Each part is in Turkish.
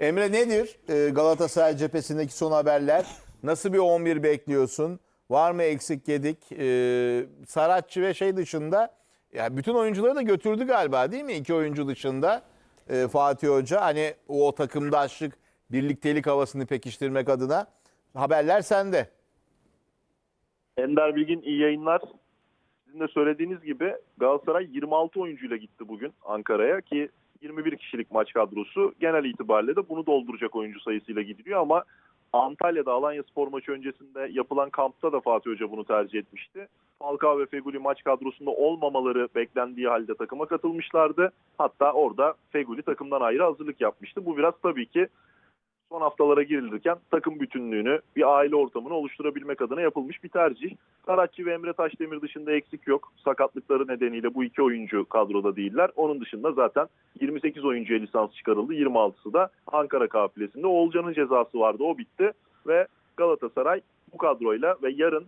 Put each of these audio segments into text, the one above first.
Emre nedir e, Galatasaray cephesindeki son haberler? Nasıl bir 11 bekliyorsun? Var mı eksik yedik? E, Saratçı ve şey dışında ya bütün oyuncuları da götürdü galiba değil mi? İki oyuncu dışında e, Fatih Hoca. Hani o takımdaşlık, birliktelik havasını pekiştirmek adına haberler sende. Ender Bilgin iyi yayınlar. Sizin de söylediğiniz gibi Galatasaray 26 oyuncuyla gitti bugün Ankara'ya ki 21 kişilik maç kadrosu genel itibariyle de bunu dolduracak oyuncu sayısıyla gidiliyor ama Antalya'da Alanya Spor maçı öncesinde yapılan kampta da Fatih Hoca bunu tercih etmişti. Falcao ve Feguli maç kadrosunda olmamaları beklendiği halde takıma katılmışlardı. Hatta orada Feguli takımdan ayrı hazırlık yapmıştı. Bu biraz tabii ki son haftalara girilirken takım bütünlüğünü, bir aile ortamını oluşturabilmek adına yapılmış bir tercih. Karatçı ve Emre Taşdemir dışında eksik yok. Sakatlıkları nedeniyle bu iki oyuncu kadroda değiller. Onun dışında zaten 28 oyuncuya lisans çıkarıldı. 26'sı da Ankara kafilesinde. Oğulcan'ın cezası vardı. O bitti ve Galatasaray bu kadroyla ve yarın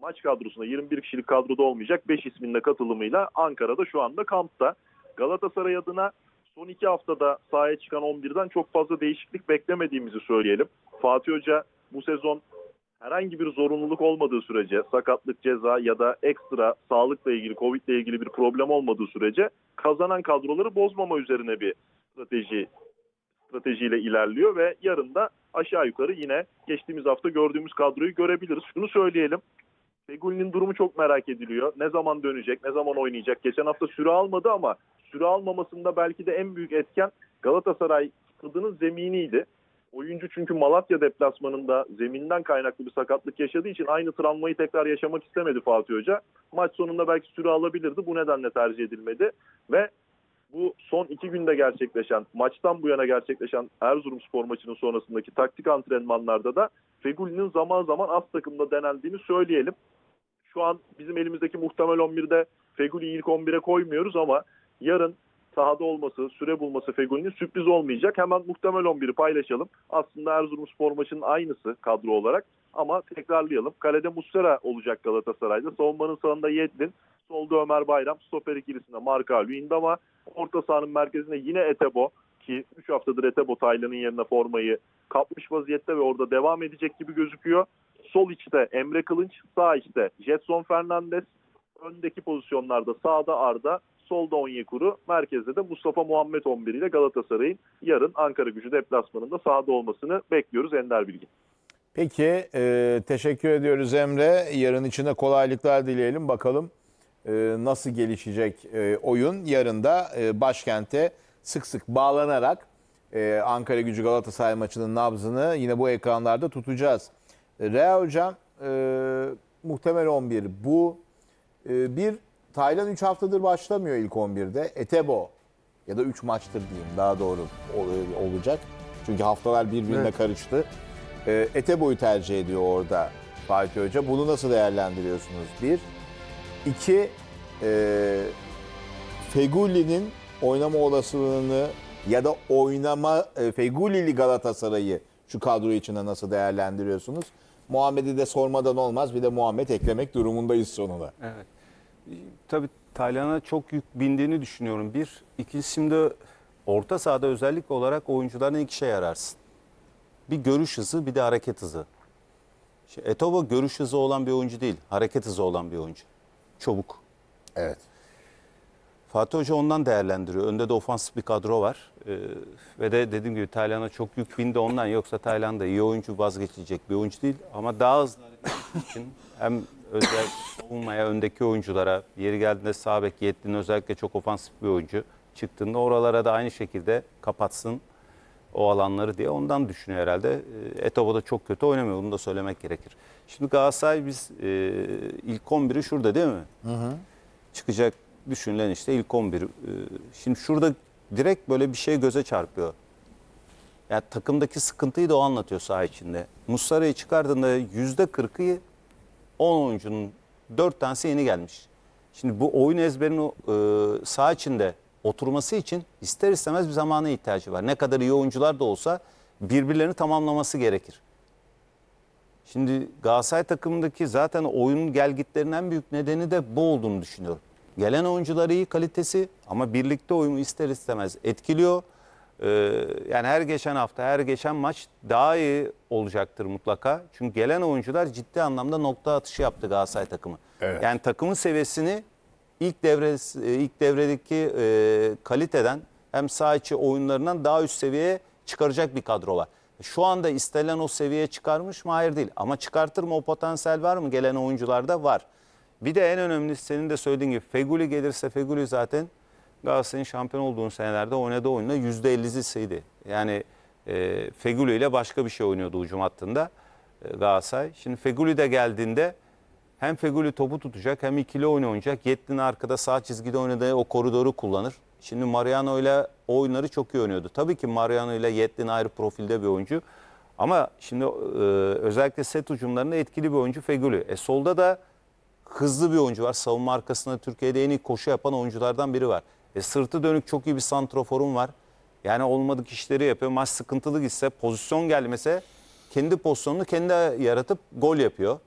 maç kadrosunda 21 kişilik kadroda olmayacak 5 isminle katılımıyla Ankara'da şu anda kampta. Galatasaray adına son iki haftada sahaya çıkan 11'den çok fazla değişiklik beklemediğimizi söyleyelim. Fatih Hoca bu sezon herhangi bir zorunluluk olmadığı sürece, sakatlık, ceza ya da ekstra sağlıkla ilgili, Covid ile ilgili bir problem olmadığı sürece kazanan kadroları bozmama üzerine bir strateji stratejiyle ilerliyor ve yarın da aşağı yukarı yine geçtiğimiz hafta gördüğümüz kadroyu görebiliriz. Şunu söyleyelim. Fegüli'nin durumu çok merak ediliyor. Ne zaman dönecek, ne zaman oynayacak? Geçen hafta süre almadı ama süre almamasında belki de en büyük etken Galatasaray stadının zeminiydi. Oyuncu çünkü Malatya deplasmanında zeminden kaynaklı bir sakatlık yaşadığı için aynı travmayı tekrar yaşamak istemedi Fatih Hoca. Maç sonunda belki süre alabilirdi. Bu nedenle tercih edilmedi. Ve bu son iki günde gerçekleşen, maçtan bu yana gerçekleşen Erzurumspor maçının sonrasındaki taktik antrenmanlarda da Fegüli'nin zaman zaman az takımda denendiğini söyleyelim. Şu an bizim elimizdeki muhtemel 11'de Fegüli'yi ilk 11'e koymuyoruz ama yarın sahada olması, süre bulması Fegüli'nin sürpriz olmayacak. Hemen muhtemel 11'i paylaşalım. Aslında Erzurumspor maçının aynısı kadro olarak ama tekrarlayalım. Kalede Muslera olacak Galatasaray'da. Savunmanın sağında Yedlin, solda Ömer Bayram, stoper ikilisinde Marka Luyendama, orta sahanın merkezinde yine Etebo ki 3 haftadır Etebo Taylan'ın yerine formayı kapmış vaziyette ve orada devam edecek gibi gözüküyor. Sol içte Emre Kılınç, sağ içte Jetson Fernandez, öndeki pozisyonlarda sağda Arda, solda Onyekuru, merkezde de Mustafa Muhammed 11 ile Galatasaray'ın yarın Ankara gücü deplasmanında sahada olmasını bekliyoruz Ender Bilgin. Peki e, teşekkür ediyoruz Emre. Yarın içinde kolaylıklar dileyelim. Bakalım e, nasıl gelişecek e, oyun. Yarın da e, başkente sık sık bağlanarak e, Ankara gücü Galatasaray maçının nabzını yine bu ekranlarda tutacağız. Rea Hocam e, muhtemel 11. Bu e, bir Taylan 3 haftadır başlamıyor ilk 11'de. Etebo ya da 3 maçtır diyeyim daha doğru ol- olacak. Çünkü haftalar birbirine Evet. karıştı. E, Etebo'yu tercih ediyor orada Fatih Hoca. Bunu nasıl değerlendiriyorsunuz? Bir. İki, e, Feguli'nin oynama olasılığını ya da oynama e, Fegulili Galatasaray'ı şu kadro içinde nasıl değerlendiriyorsunuz? Muhammed'i de sormadan olmaz. Bir de Muhammed eklemek durumundayız sonuna. Evet. Tabii Taylan'a çok yük bindiğini düşünüyorum. Bir. İkincisi şimdi orta sahada özellikle olarak oyuncularına iki şey ararsın. Bir görüş hızı bir de hareket hızı. Şimdi Etobo görüş hızı olan bir oyuncu değil. Hareket hızı olan bir oyuncu. Çabuk. Evet. Fatih Hoca ondan değerlendiriyor. Önde de ofansif bir kadro var. Ee, ve de dediğim gibi Taylan'a çok yük bindi ondan. Yoksa Taylan da iyi oyuncu vazgeçilecek bir oyuncu değil. Ama daha hızlı hareket için hem özel savunmaya öndeki oyunculara yeri geldiğinde sağ bek Yettin özellikle çok ofansif bir oyuncu. Çıktığında oralara da aynı şekilde kapatsın o alanları diye ondan düşünüyor herhalde. Ee, Etobo da çok kötü oynamıyor. Bunu da söylemek gerekir. Şimdi Galatasaray biz e, ilk 11'i şurada değil mi? çıkacak düşünülen işte ilk 11. Ee, Şimdi şurada direkt böyle bir şey göze çarpıyor. Ya takımdaki sıkıntıyı da o anlatıyor saha içinde. Muslera'yı çıkardığında yüzde 40'ı 10 oyuncunun 4 tanesi yeni gelmiş. Şimdi bu oyun ezberinin e, içinde oturması için ister istemez bir zamana ihtiyacı var. Ne kadar iyi oyuncular da olsa birbirlerini tamamlaması gerekir. Şimdi Galatasaray takımındaki zaten oyunun gelgitlerinin en büyük nedeni de bu olduğunu düşünüyorum. Gelen oyuncular iyi kalitesi ama birlikte oyunu ister istemez etkiliyor. Ee, yani her geçen hafta, her geçen maç daha iyi olacaktır mutlaka. Çünkü gelen oyuncular ciddi anlamda nokta atışı yaptı Galatasaray takımı. Evet. Yani takımın seviyesini ilk devre ilk devredeki e, kaliteden hem saha içi oyunlarından daha üst seviyeye çıkaracak bir kadro var. Şu anda istenilen o seviyeye çıkarmış mı? Hayır değil. Ama çıkartır mı o potansiyel var mı? Gelen oyuncularda var. Bir de en önemlisi senin de söylediğin gibi Feguli gelirse Feguli zaten Galatasaray'ın şampiyon olduğu senelerde oynadığı oyunda %50'siydi. Yani e, Feguli ile başka bir şey oynuyordu hücum hattında e, Galatasaray. Şimdi Feguli de geldiğinde hem Feguli topu tutacak hem ikili oyun oynayacak. Yettin arkada sağ çizgide oynadığı o koridoru kullanır. Şimdi Mariano ile oyunları çok iyi oynuyordu. Tabii ki Mariano ile Yettin ayrı profilde bir oyuncu. Ama şimdi e, özellikle set hücumlarında etkili bir oyuncu Feguli. E, solda da hızlı bir oyuncu var. Savunma arkasında Türkiye'de en iyi koşu yapan oyunculardan biri var. E, sırtı dönük çok iyi bir santroforum var. Yani olmadık işleri yapıyor. Maç sıkıntılı gitse, pozisyon gelmese kendi pozisyonunu kendi yaratıp gol yapıyor.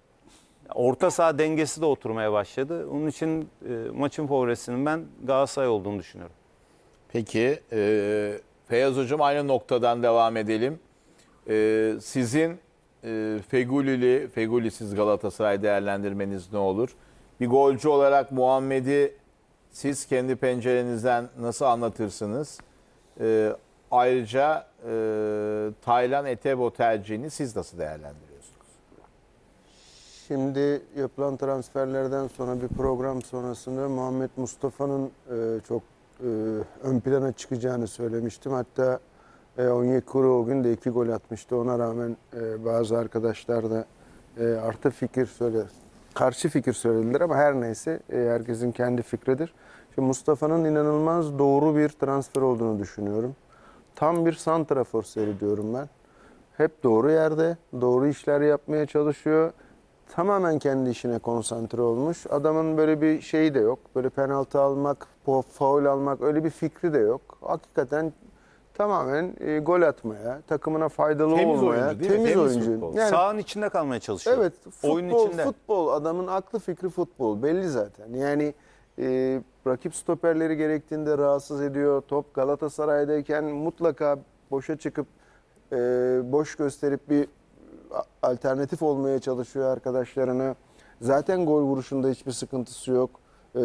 Orta saha dengesi de oturmaya başladı. Onun için e, maçın favorisinin ben Galatasaray olduğunu düşünüyorum. Peki e, Feyyaz Hocam aynı noktadan devam edelim. E, sizin e, Fegülili, Fegülisiz Galatasaray değerlendirmeniz ne olur? Bir golcü olarak Muhammed'i siz kendi pencerenizden nasıl anlatırsınız? E, ayrıca e, Taylan Etebo tercihini siz nasıl değerlendiriyorsunuz? Şimdi yapılan transferlerden sonra bir program sonrasında Muhammed Mustafa'nın e, çok e, ön plana çıkacağını söylemiştim. Hatta e, Onyekuru o gün de iki gol atmıştı. Ona rağmen e, bazı arkadaşlar da e, artı fikir söyle, karşı fikir söylediler ama her neyse e, herkesin kendi fikridir. Şimdi Mustafa'nın inanılmaz doğru bir transfer olduğunu düşünüyorum. Tam bir santrafor seyrediyorum ben. Hep doğru yerde, doğru işler yapmaya çalışıyor. Tamamen kendi işine konsantre olmuş. Adamın böyle bir şeyi de yok. Böyle penaltı almak, faul almak öyle bir fikri de yok. Hakikaten tamamen e, gol atmaya, takımına faydalı Temiz olmaya, oyuncu değil mi? temiz, Temiz oyuncu. futbol. Yani Sahanın içinde kalmaya çalışıyor. Evet, futbol, Oyun içinde. futbol adamın aklı fikri futbol belli zaten. Yani e, rakip stoperleri gerektiğinde rahatsız ediyor. Top Galatasaray'dayken mutlaka boşa çıkıp e, boş gösterip bir a- alternatif olmaya çalışıyor arkadaşlarına. Zaten gol vuruşunda hiçbir sıkıntısı yok. E,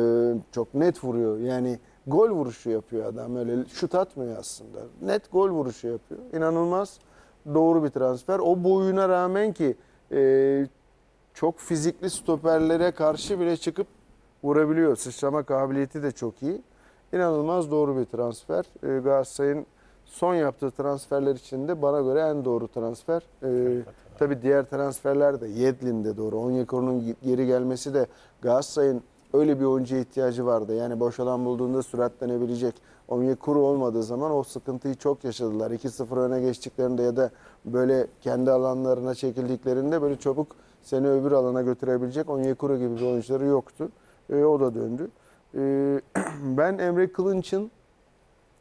çok net vuruyor. Yani gol vuruşu yapıyor adam. Öyle şut atmıyor aslında. Net gol vuruşu yapıyor. İnanılmaz doğru bir transfer. O boyuna rağmen ki e, çok fizikli stoperlere karşı bile çıkıp vurabiliyor. Sıçrama kabiliyeti de çok iyi. İnanılmaz doğru bir transfer. E, Galatasaray'ın son yaptığı transferler içinde bana göre en doğru transfer. E, tabii diğer transferler de Yedlin de doğru. Onyekuru'nun geri gelmesi de Galatasaray'ın öyle bir oyuncuya ihtiyacı vardı. Yani boş alan bulduğunda süratlenebilecek. Onyekuru olmadığı zaman o sıkıntıyı çok yaşadılar. 2-0 öne geçtiklerinde ya da böyle kendi alanlarına çekildiklerinde böyle çabuk seni öbür alana götürebilecek Onyekuru gibi bir oyuncuları yoktu. E, o da döndü. E, ben Emre Kılınç'ın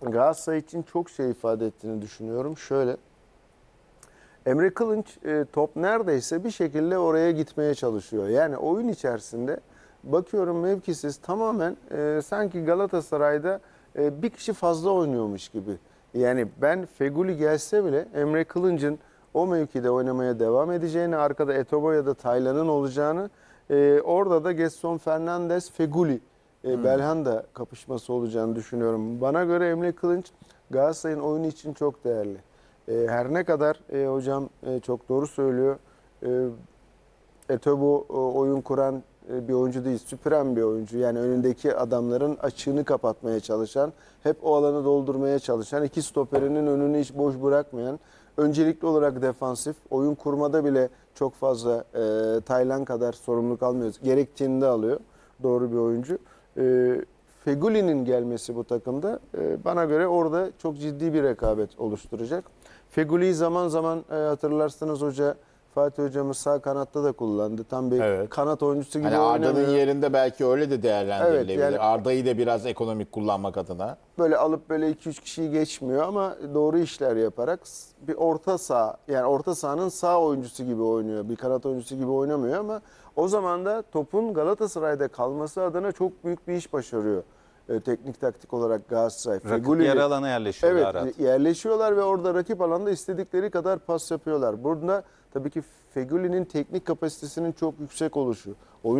Galatasaray için çok şey ifade ettiğini düşünüyorum. Şöyle, Emre Kılınç e, top neredeyse bir şekilde oraya gitmeye çalışıyor. Yani oyun içerisinde bakıyorum mevkisiz tamamen e, sanki Galatasaray'da e, bir kişi fazla oynuyormuş gibi. Yani ben Feguli gelse bile Emre Kılınç'ın o mevkide oynamaya devam edeceğini, arkada Etobo ya da Taylan'ın olacağını, e, orada da Gerson Fernandes, Feguli, e, Belhanda kapışması olacağını düşünüyorum. Bana göre Emre Kılınç Galatasaray'ın oyunu için çok değerli. E, her ne kadar e, hocam e, çok doğru söylüyor. E, Etobo e, oyun kuran bir oyuncu değil, süpüren bir oyuncu. Yani önündeki adamların açığını kapatmaya çalışan, hep o alanı doldurmaya çalışan, iki stoperinin önünü hiç boş bırakmayan, öncelikli olarak defansif, oyun kurmada bile çok fazla e, Taylan kadar sorumluluk almıyor. Gerektiğinde alıyor. Doğru bir oyuncu. E, Feguli'nin gelmesi bu takımda e, bana göre orada çok ciddi bir rekabet oluşturacak. Feguli'yi zaman zaman e, hatırlarsınız hoca Fatih hocamız sağ kanatta da kullandı. Tam bir Evet. kanat oyuncusu gibi Hani Arda'nın oynamıyor. yerinde belki öyle de değerlendirilebilir. Evet, yani- Arda'yı da biraz ekonomik kullanmak adına. Böyle alıp böyle 2-3 kişiyi geçmiyor ama doğru işler yaparak bir orta saha yani orta sahanın sağ oyuncusu gibi oynuyor. Bir kanat oyuncusu gibi oynamıyor ama o zaman da topun Galatasaray'da kalması adına çok büyük bir iş başarıyor. e, teknik taktik olarak Galatasaray. Rakip yer alana yerleşiyor Evet rahat. yerleşiyorlar ve orada rakip alanda istedikleri kadar pas yapıyorlar. Burada tabii ki Fegüli'nin teknik kapasitesinin çok yüksek oluşu, oyun